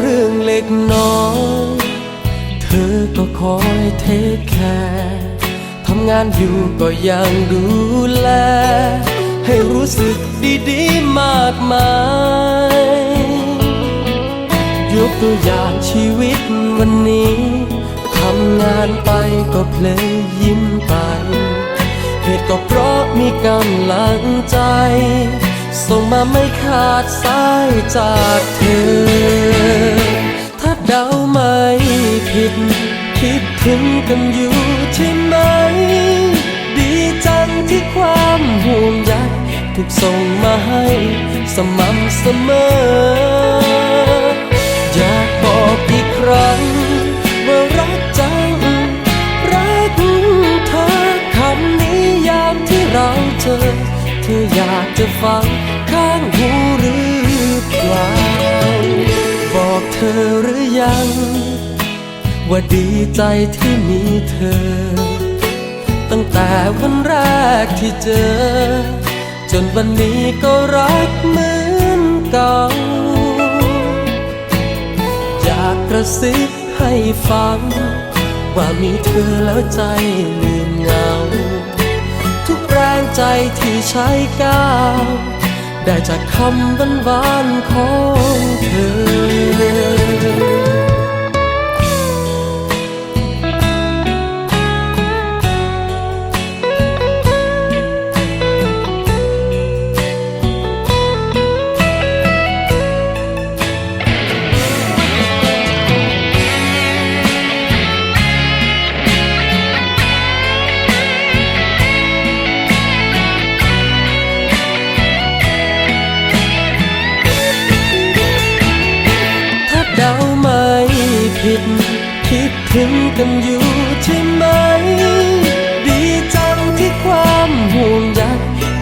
เรื่องเล็กน้อย เธอก็คอยเทคแคร์ทำงานอยู่ก็ยังดูแล ให้รู้สึกดีๆมากมายยกตัวอย่างชีวิตวันนี้ทำงานไปก็เพลยยิ้มไป เหตุก็เพราะมีกำลังใจ ส่งมาไม่ขาดสายจากเธอ ถ้าเดาไม่ผิด คิดถึงกันอยู่ใช่ไหม ดีจังที่ความห่วงใยถูกส่งมาให้สม่ำเสมอ อยากบอกอีกครั้งว่ารักจัง รักเธอคำนี้ยามที่เราเจอ เธออยากจะฟังข้างหูหรือเปล่า บอกเธอหรือยัง ว่าดีใจที่มีเธอ ตั้งแต่วันแรกที่เจอ จนวันนี้ก็รักเหมือนเก่า อยากกระซิบให้ฟัง ว่ามีเธอแล้วใจลืมเหงา แรงใจที่ใช้ก้าวได้จากคำบรรวานๆของเธอ ถึงกันอยู่ใช่ไหม ดีจังที่ความห่วงใย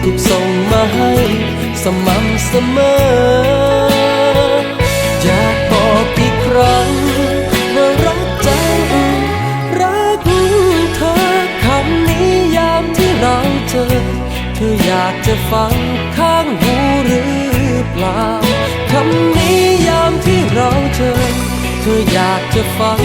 ถูกส่งมาให้สม่ำเสมอ อยากบอกอีกครั้งว่ารักจังรักเธอคำนี้ยามที่เราเจอ เธออยากจะฟังข้างหูหรือเปล่าคำนี้ยามที่เราเจอ เธออยากจะฟัง